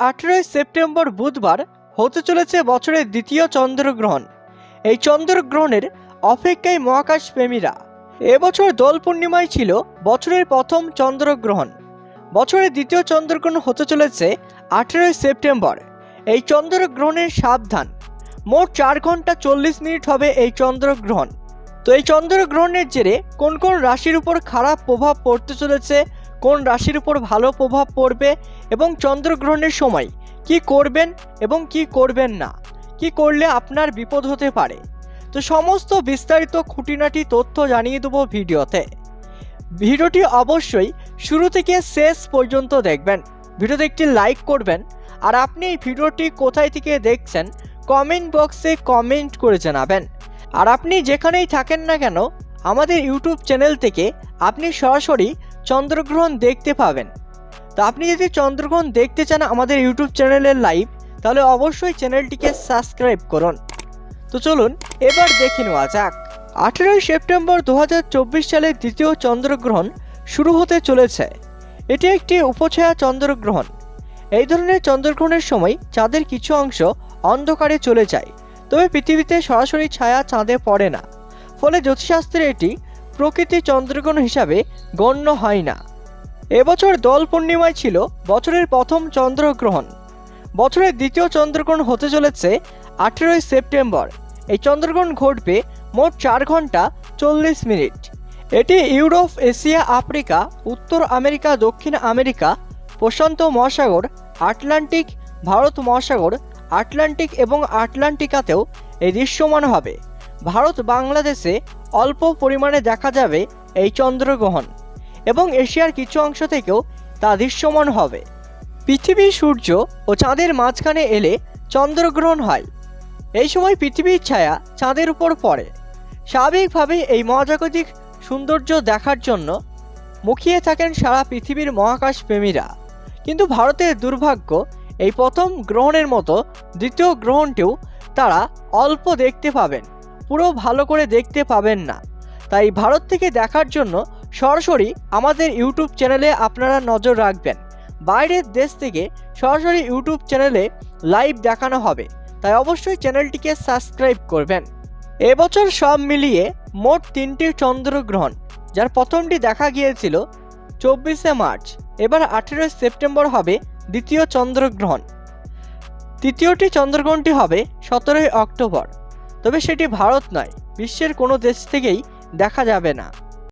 আঠেরোই সেপ্টেম্বর বুধবার হতে চলেছে বছরের দ্বিতীয় চন্দ্রগ্রহণ। এই চন্দ্রগ্রহণের অপেক্ষায় মহাকাশ প্রেমীরা। এবছর দোল পূর্ণিমায় ছিল বছরের প্রথম চন্দ্রগ্রহণ। বছরের দ্বিতীয় চন্দ্রগ্রহণ হতে চলেছে আঠেরোই সেপ্টেম্বর। এই চন্দ্রগ্রহণের সাবধান। মোট চার ঘণ্টা চল্লিশ মিনিট হবে এই চন্দ্রগ্রহণ। তো এই চন্দ্রগ্রহণের জেরে কোন কোন রাশির উপর খারাপ প্রভাব পড়তে চলেছে কোন রাশির উপর ভালো প্রভাব পড়বে এবং চন্দ্রগ্রহণের সময় কি করবেন এবং কি করবেন না? কি করলে আপনার বিপদ হতে পারে? তো সমস্ত বিস্তারিত খুঁটিনাটি তথ্য জানিয়ে দেবো ভিডিওতে। ভিডিওটি অবশ্যই শুরু থেকে শেষ পর্যন্ত দেখবেন। ভিডিওতে একটি লাইক করবেন। আর আপনি এই ভিডিওটি কোথায় থেকে দেখছেন, কমেন্ট বক্সে কমেন্ট করে জানাবেন। আর আপনি যেখানেই থাকেন না কেন, আমাদের ইউটিউব চ্যানেল থেকে আপনি সরাসরি চন্দ্রগ্রহণ দেখতে পাবেন। তো আপনি যদি চন্দ্রগ্রহণ দেখতে চান আমাদের ইউটিউব চ্যানেলের লাইভ তাহলে অবশ্যই চ্যানেলটিকে সাবস্ক্রাইব করুন। তো চলুন, এবার দেখে নেওয়া যাক। আঠেরোই সেপ্টেম্বর দু সালের দ্বিতীয় চন্দ্রগ্রহণ শুরু হতে চলেছে। এটি একটি উপছায়া চন্দ্রগ্রহণ। এই ধরনের চন্দ্রগ্রহণের সময় চাঁদের কিছু অংশ অন্ধকারে চলে যায়, তবে পৃথিবীতে সরাসরি ছায়া চাঁদে পড়ে না। ফলে জ্যোতিষশাস্ত্রে এটি প্রকৃতি চন্দ্রগ্রহণ হিসাবে গণ্য হয় না। এবছর দোল পূর্ণিমায় ছিল বছরের প্রথম চন্দ্রগ্রহণ। বছরের দ্বিতীয় চন্দ্রগ্রহণ হতে চলেছে আঠেরোই সেপ্টেম্বর। এই চন্দ্রগ্রহণ ঘটবে মোট চার ঘণ্টা চল্লিশ মিনিট। এটি ইউরোপ, এশিয়া, আফ্রিকা, উত্তর আমেরিকা, দক্ষিণ আমেরিকা, প্রশান্ত মহাসাগর, আটলান্টিক, ভারত মহাসাগর, আটলান্টিক এবং আটলান্টিকাতেও এই দৃশ্যমান হবে। ভারত বাংলাদেশে অল্প পরিমাণে দেখা যাবে এই চন্দ্রগ্রহণ এবং এশিয়ার কিছু অংশ থেকেও তা দৃশ্যমান হবে। পৃথিবী সূর্য ও চাঁদের মাঝখানে এলে চন্দ্রগ্রহণ হয়। এই সময় পৃথিবীর ছায়া চাঁদের উপর পড়ে। স্বাভাবিকভাবে এই মহাজাগতিক সৌন্দর্য দেখার জন্য মুখিয়ে থাকেন সারা পৃথিবীর মহাকাশ প্রেমীরা কিন্তু ভারতের দুর্ভাগ্য, এই প্রথম গ্রহণের মতো দ্বিতীয় গ্রহণটিও তারা অল্প দেখতে পাবেন। পুরো ভালো করে দেখতে পাবেন না। তাই ভারত থেকে দেখার জন্য সরাসরি আমাদের ইউটিউব চ্যানেলে আপনারা নজর রাখবেন। বাইরের দেশ থেকে সরাসরি ইউটিউব চ্যানেলে লাইভ দেখানো হবে। তাই অবশ্যই চ্যানেলটিকে সাবস্ক্রাইব করবেন। এবছর সব মিলিয়ে মোট তিনটি চন্দ্রগ্রহণ, যার প্রথমটি দেখা গিয়েছিল চব্বিশে মার্চ, এবার আঠেরোই সেপ্টেম্বর হবে দ্বিতীয় চন্দ্রগ্রহণ। তৃতীয়টি চন্দ্রগ্রহণটি হবে সতেরোই অক্টোবর। তবে সেটি ভারত নয় বিশ্বের কোনো দেশ থেকেই দেখা যাবে না।